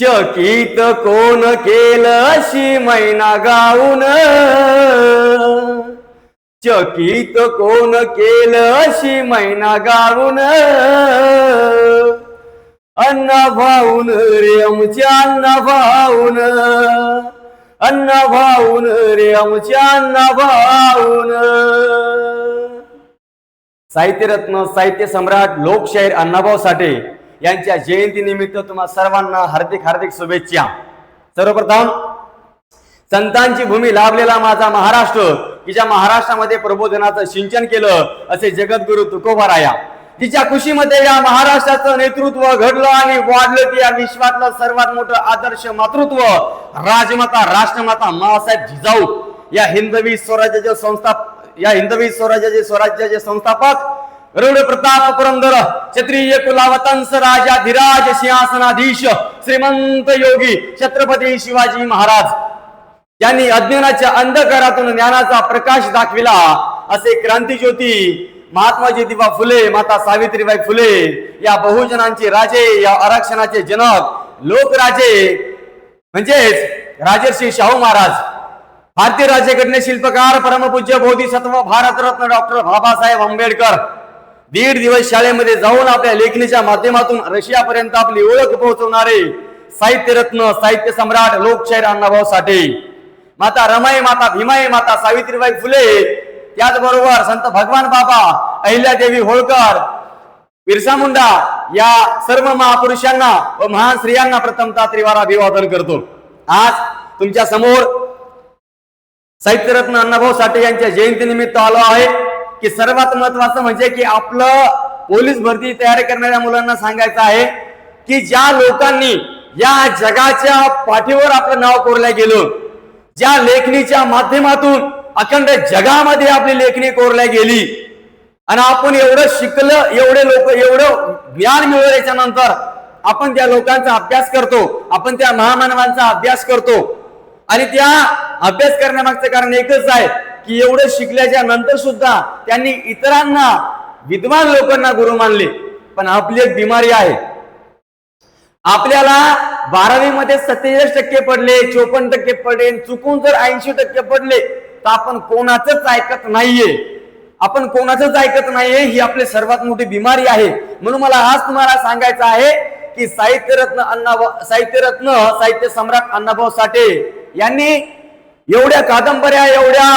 चकित कोण केलं अशी मैना गाऊन? चकित कोण केलं अशी मैना गाऊन? अण्णा भाऊन रे आमच्या अण्णा भाऊन. अण्णा भाऊन रे आमच्या अण्णा भाऊन. साहित्यरत्न साहित्य सम्राट लोकशाहीर अण्णाभाऊ साठे. यांच्या जयंती निमित्त तुम्हा सर्वांना हार्दिक हार्दिक शुभेच्छा. सर्वप्रथम संतांची भूमी लाभलेला माझा महाराष्ट्र की ज्या महाराष्ट्रामध्ये प्रबोधनाचं सिंचन केलं असे जगद्गुरु तुकोबाराया. तिच्या खुशीमध्ये या महाराष्ट्राचं नेतृत्व घडलं आणि वाढलं ते या विश्वातलं सर्वात मोठं आदर्श मातृत्व राजमाता राष्ट्रमाता मासाहेब जिजाऊ. या हिंदवी स्वराज्याचे संस्था या हिंदवी स्वराज्याचे स्वराज्याचे संस्थापक रूढ प्रताप पुरंदर क्षत्रिय कुलावतंस राजाधिराज सिंहासनाधीश श्रीमंत योगी छत्रपती शिवाजी महाराज. यांनी अज्ञानाच्या अंधकारातून ज्ञानाचा प्रकाश दाखविला. असे क्रांतीज्योती महात्मा ज्योतिबा फुले माता सावित्रीबाई फुले या बहुजनांचे राजे या आरक्षणाचे जनक लोकराजे म्हणजेच राजर्षी शाहू महाराज. भारतीय राज्यघटने शिल्पकार परमपूज्य बोधिसत्व भारतरत्न डॉक्टर बाबासाहेब आंबेडकर दीड दिवस शाळेमध्ये जाऊन आपल्या लेखणीच्या माध्यमातून रशियापर्यंत आपली ओळख पोहोचवणारे साहित्यरत्न साहित्य सम्राट लोकशाहीर अण्णाभाऊ साठे. माता रमाई माता भीमाई माता सावित्रीबाई फुले त्याचबरोबर संत भगवान बाबा अहिल्यादेवी होळकर बिरसा मुंडा या सर्व महापुरुषांना व महान स्त्रियांना प्रथमता त्रिवार अभिवादन करतो. आज तुमच्यासमोर साहित्यरत्न अण्णाभाऊ साठे यांच्या जयंती निमित्त आलो आहे. की सर्वात महत्वाचं म्हणजे की आपलं पोलीस भरती तयार करणाऱ्या मुलांना सांगायचं आहे की ज्या लोकांनी या जगाच्या पाठीवर आपलं नाव कोरल्या गेलं ज्या लेखणीच्या माध्यमातून अखंड जगामध्ये आपली लेखणी कोरल्या गेली आणि आपण एवढं शिकलं एवढे लोक एवढं ज्ञान मिळवल्याच्या नंतर आपण त्या लोकांचा अभ्यास करतो आपण त्या महामानवांचा अभ्यास करतो आणि त्या अभ्यास करण्यामागचं कारण एकच आहे की एवढं शिकल्याच्या नंतर सुद्धा त्यांनी इतरांना विद्वान लोकांना गुरु मानले. पण आपली एक बिमारी आहे. आपल्याला बारावी मध्ये सत्तेचाळीस टक्के पडले चोपन्न टक्के पडले चुकून जर ऐंशी टक्के पडले तर आपण कोणाचंच ऐकत नाहीये. आपण कोणाचंच ऐकत नाहीये ही आपली सर्वात मोठी बिमारी आहे. म्हणून मला आज तुम्हाला सांगायचं आहे की साहित्यरत्न अण्णा साहित्यरत्न साहित्य सम्राट अण्णाभाऊ साठे यांनी एवढ्या कादंबऱ्या एवढ्या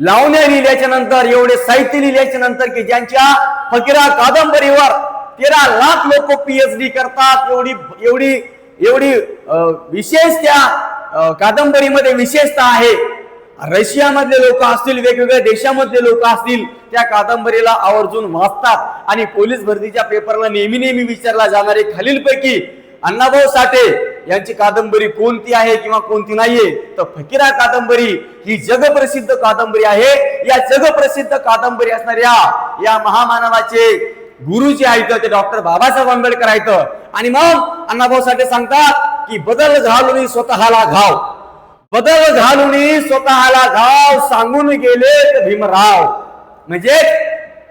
लावण्या लिहिल्याच्या नंतर एवढे साहित्य लिहिल्याच्या नंतर की ज्यांच्या फकीरा कादंबरीवर तेरा लाख लोक पीएचडी करतात एवढी एवढी एवढी विशेष त्या कादंबरीमध्ये विशेषता आहे. रशियामधले लोक असतील वेगवेगळ्या देशामधले लोक असतील त्या कादंबरीला आवर्जून वाचतात. आणि पोलीस भरतीच्या पेपरला नेहमी नेहमी विचारला जाणारे खालीलपैकी अण्णाभाऊ साठे यांची कादंबरी कोणती आहे किंवा कोणती नाहीये? तर फकीरा कादंबरी ही जगप्रसिद्ध कादंबरी आहे. या जगप्रसिद्ध कादंबरी असणाऱ्या या महामानवाचे गुरु जे आहेत ते डॉक्टर बाबासाहेब आंबेडकर आहेत. आणि मग अण्णाभाऊ साठे सांगतात की बदल घालून स्वतःला घाव. बदल घालून स्वतःला घाव सांगून गेले भीमराव. म्हणजे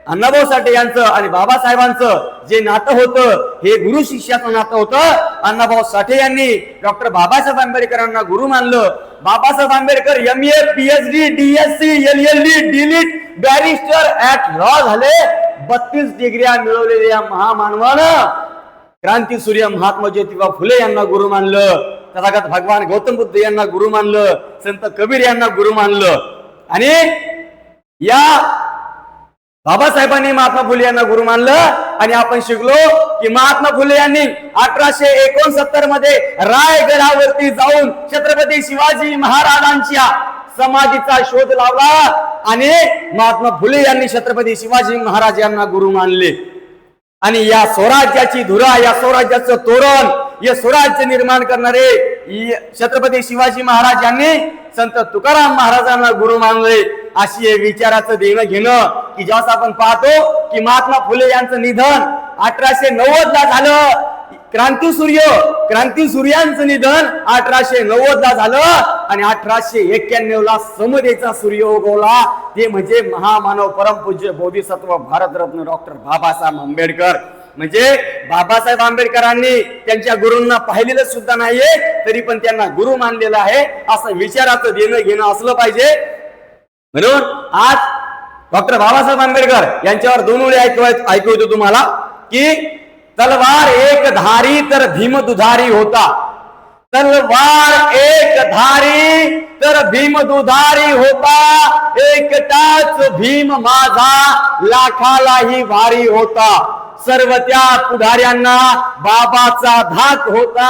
अण्णाभाऊ साठे यांचं आणि बाबासाहेबांचं जे नातं होतं हे गुरु शिष्याचं नातं होतं. अण्णाभाऊ साठे यांनी डॉक्टर बाबासाहेब आंबेडकरांना गुरु मानलं. Babasaheb Ambedkar M A P H D DSc L L D DLitt barrister at law झाले बत्तीस डिग्र्या मिळवलेल्या महामानवानं. क्रांती सूर्य महात्मा ज्योतिबा फुले यांना गुरु मानलं. तथागत भगवान गौतम बुद्ध यांना गुरु मानलं. संत कबीर यांना गुरु मानलं. आणि या बाबासाहेबांनी महात्मा फुले यांना गुरु मानलं आणि आपण शिकलो की महात्मा फुले यांनी अठराशे एकोणसत्तरमध्ये रायगडावरती जाऊन छत्रपती शिवाजी महाराजांच्या समाधीचा शोध लावला आणि महात्मा फुले यांनी छत्रपती शिवाजी महाराज यांना गुरु मानले. आणि या स्वराज्याची धुरा या स्वराज्याचं तोरण हे स्वराज्य निर्माण करणारे छत्रपती शिवाजी महाराज यांनी संत तुकाराम महाराजांना गुरु मानले. अशी हे विचाराचं देणं घेणं की जेव्हा आपण पाहतो की महात्मा फुले यांचं निधन अठराशे नव्वद ला झालं. क्रांती सूर्य क्रांती सूर्यांचं निधन अठराशे नव्वद ला झालं आणि अठराशे एक्क्याण्णव ला समतेचा सूर्य उगवला. ते म्हणजे महामानव परमपूज्य बोधिसत्व भारतरत्न डॉक्टर बाबासाहेब आंबेडकर. म्हणजे बाबासाहेब आंबेडकरांनी त्यांच्या गुरूंना पाहिलेलं सुद्धा नाहीये तरी पण त्यांना गुरु मानलेलं आहे असं विचाराचं देणं घेणं असलं पाहिजे. म्हणून आज डॉक्टर बाबासाहेब आंबेडकर यांच्यावर दोन वेळी ऐकू ऐकू येतो तुम्हाला की तलवार एक धारी तर भीम दुधारी होता. तलवार एक धारी तर भीम दुधारी होता. एकटाच भीम माझा लाखालाही भारी होता. सर्व त्या पुढाऱ्यांना बाबाचा धाक होता.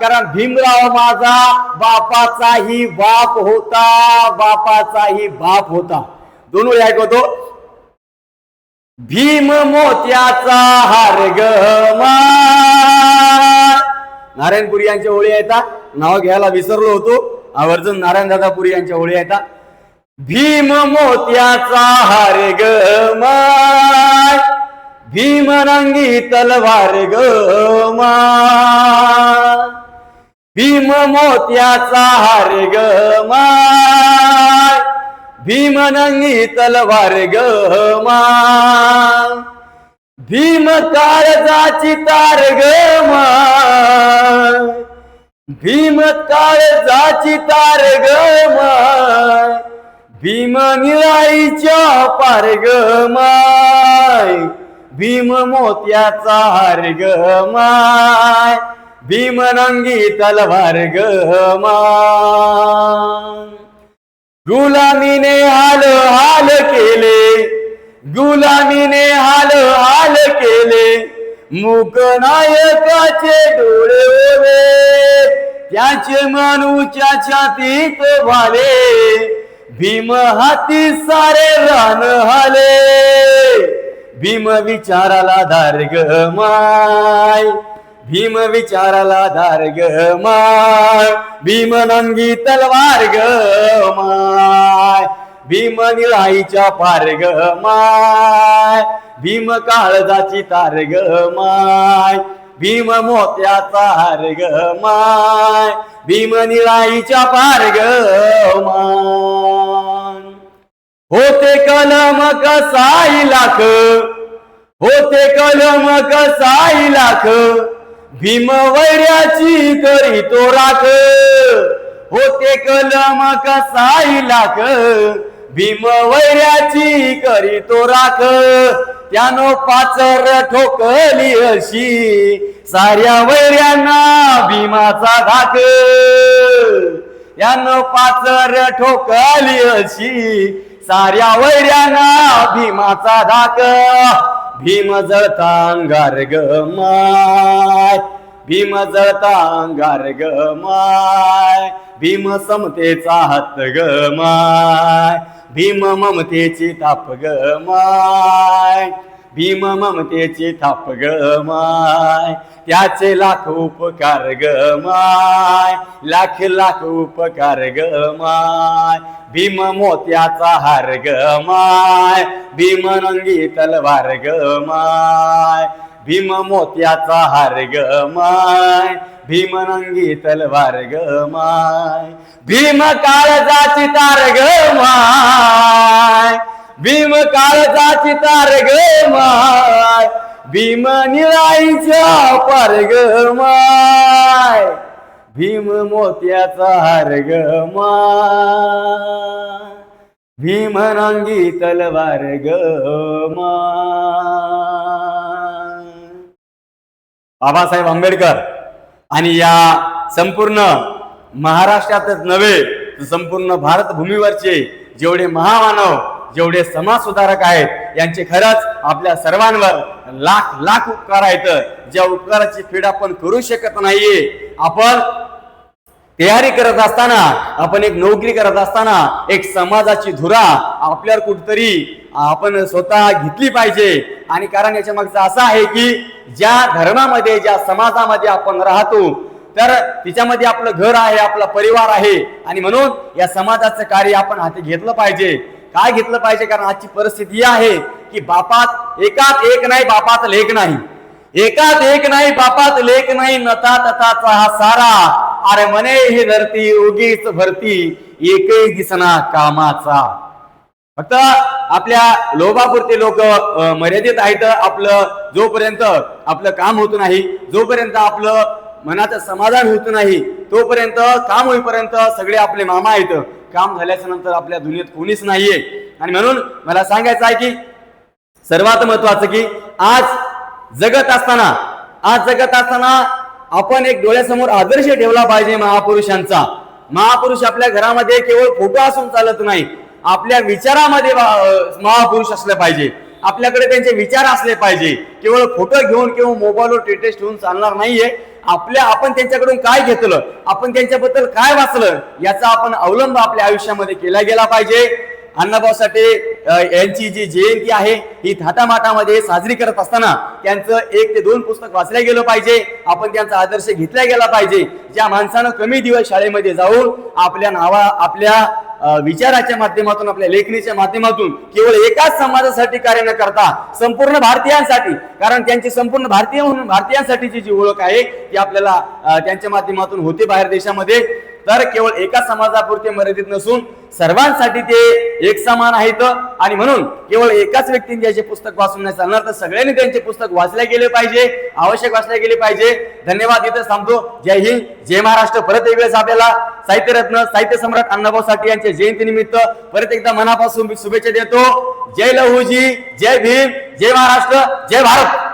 कारण भीमराव माझा बापाचाही बाप होता बापाचाही बाप होता. दोन वेळी ऐकवतो. भीम मोत्याचा हार गमा नारायणपुरी यांच्या ओळी येतात नाव घ्यायला विसरलो होतो. आवर्जून नारायण दादापुरी यांच्या ओळी येतात भीम मोत्याचा हार ग माय भीम तलवार ग भीम मोत्याचा हार ग माय भीम तलवार ग भीम काळजाची तार ग भीम काळजाची तार ग भीम निळाईच्या पार ग माय भीम मोत्याचा हार ग माय भीम नंगी तलवार ग गुलामीने हाल हाल केले गुलामीने हाल हाल केले. मुक नायकाचे डोळे ओले त्याचे मानूच्या छातीत भाले भीम हाती सारे रान हाले. भीम विचाराला दार्ग माय. भीम विचाराला धार ग माय. भीम नंगी तलवार ग माय. भीम निळाईच्या पार ग माय. भीम काळजाची तार ग माय. भीम मोत्याचा हार ग माय. भीम निळाईच्या पार ग माय. होते कलम कसाई लाख. होते कलम कसाई लाख. भीम वैऱ्याची करी तो राख. होते कलम कसाई लाख. भीम वैऱ्याची करी तो राख. त्यानो पाचर ठोकली अशी. साऱ्या वैर्यांना भीमाचा धाक यानं पाचर ठोकली अशी. साऱ्या वैऱ्यांना भीमाचा धाक भीम जळता अंगार ग माय भीम जळता अंगार ग माय भीम समतेचा हात ग माय भीम ममतेची ताप ग माय भीम ममतेची थाप ग माय त्याचे लाख उपकार ग माय लाख लाख उपकार ग माय. भीम मोत्याचा हार ग माय भीम रंगी तलवार ग माय. भीम मोत्याचा हार ग माय भीम रंगी तलवार ग माय. भीम काळजाची तार ग माय. भीम काळजाची तार ग माय. भीम निराईचा पार ग माय. भीम मोत्याचा हार ग माय. भीम रंगी तलवार ग बाबासाहेब आंबेडकर आणि या संपूर्ण महाराष्ट्रातच नव्हे तर संपूर्ण भारत भूमीवरचे जेवढे महामानव जेवढे समाज सुधारक आहेत यांचे खरंच आपल्या सर्वांवर लाख लाख उपकार आहेत. ज्या उपकाराची फेड आपण करू शकत नाहीये आपण तयारी करत असताना आपण एक नोकरी करत असताना एक समाजाची धुरा आपल्यावर कुठतरी आपण स्वतः घेतली पाहिजे. आणि कारण याच्या मागचं असं आहे की ज्या धर्मामध्ये ज्या समाजामध्ये आपण राहतो तर तिच्यामध्ये आपलं घर आहे आपला परिवार आहे. आणि म्हणून या समाजाचं कार्य आपण हाती घेतलं पाहिजे. काय घेतलं पाहिजे? कारण आजची परिस्थिती ही आहे की बापात एकात एक नाही बापात लेख नाही. एकात एक नाही बापात लेख नाही नता तथाचा हा सारा. अरे मने ही धरती उगीच भरती एकही दिसना कामाचा. फक्त आपल्या लोभापुरते लोक मर्यादित आहेत आपलं. जोपर्यंत आपलं काम होत नाही जोपर्यंत आपलं मनाचं समाधान होत नाही तोपर्यंत काम होईपर्यंत सगळे आपले मामा आहेत. काम झाल्याच्यानंतर आपल्या दुनियेत कोणीच नाहीये. आणि म्हणून मला सांगायचं आहे की सर्वात महत्वाचं की आज जगत असताना आज जगत असताना आपण एक डोळ्यासमोर आदर्श ठेवला पाहिजे महापुरुषांचा. महापुरुष आपल्या घरामध्ये केवळ फोटो असून चालत नाही. आपल्या विचारामध्ये महापुरुष असले पाहिजे. आपल्याकडे त्यांचे विचार असले पाहिजे. केवळ फोटो घेऊन किंवा मोबाईलवर टेटेस्ट ठेवून चालणार नाहीये. आपल्या आपण त्यांच्याकडून काय घेतलं आपण त्यांच्याबद्दल काय वाचलं याचा आपण अवलंब आपल्या आयुष्यामध्ये केला गेला पाहिजे. अण्णाभाऊ साठे यांची जी जयंती आहे ही थाटामाटामध्ये साजरी करत असताना त्यांचं एक ते दोन पुस्तक वाचलं गेलं पाहिजे. आपण त्यांचा आदर्श घेतला गेला पाहिजे. ज्या माणसानं कमी दिवस शाळेमध्ये जाऊन आपल्या नावा आपल्या विचाराच्या माध्यमातून आपल्या लेखणीच्या माध्यमातून केवळ एकाच समाजासाठी कार्य न करता संपूर्ण भारतीयांसाठी कारण त्यांची संपूर्ण भारतीय म्हणून भारतीयांसाठीची जी ओळख आहे ती आपल्याला त्यांच्या माध्यमातून होते बाहेर देशामध्ये. तर केवळ एका समाजापुरते मर्यादित नसून सर्वांसाठी ते एक समान आहेत. आणि म्हणून केवळ एकाच व्यक्तीने ज्याचे पुस्तक वाचून नाही चालणार तर सगळ्यांनी त्यांचे पुस्तक वाचले गेले पाहिजे आवश्यक वाचले गेले पाहिजे. धन्यवाद इथं थांबतो. जय हिंद जय महाराष्ट्र. परत एक वेळेस आपल्याला साहित्यरत्न साहित्य सम्राट अण्णाभाऊ साठे यांच्या जयंतीनिमित्त परत एकदा मनापासून शुभेच्छा देतो. जय लहूजी जय भीम जय महाराष्ट्र जय भारत.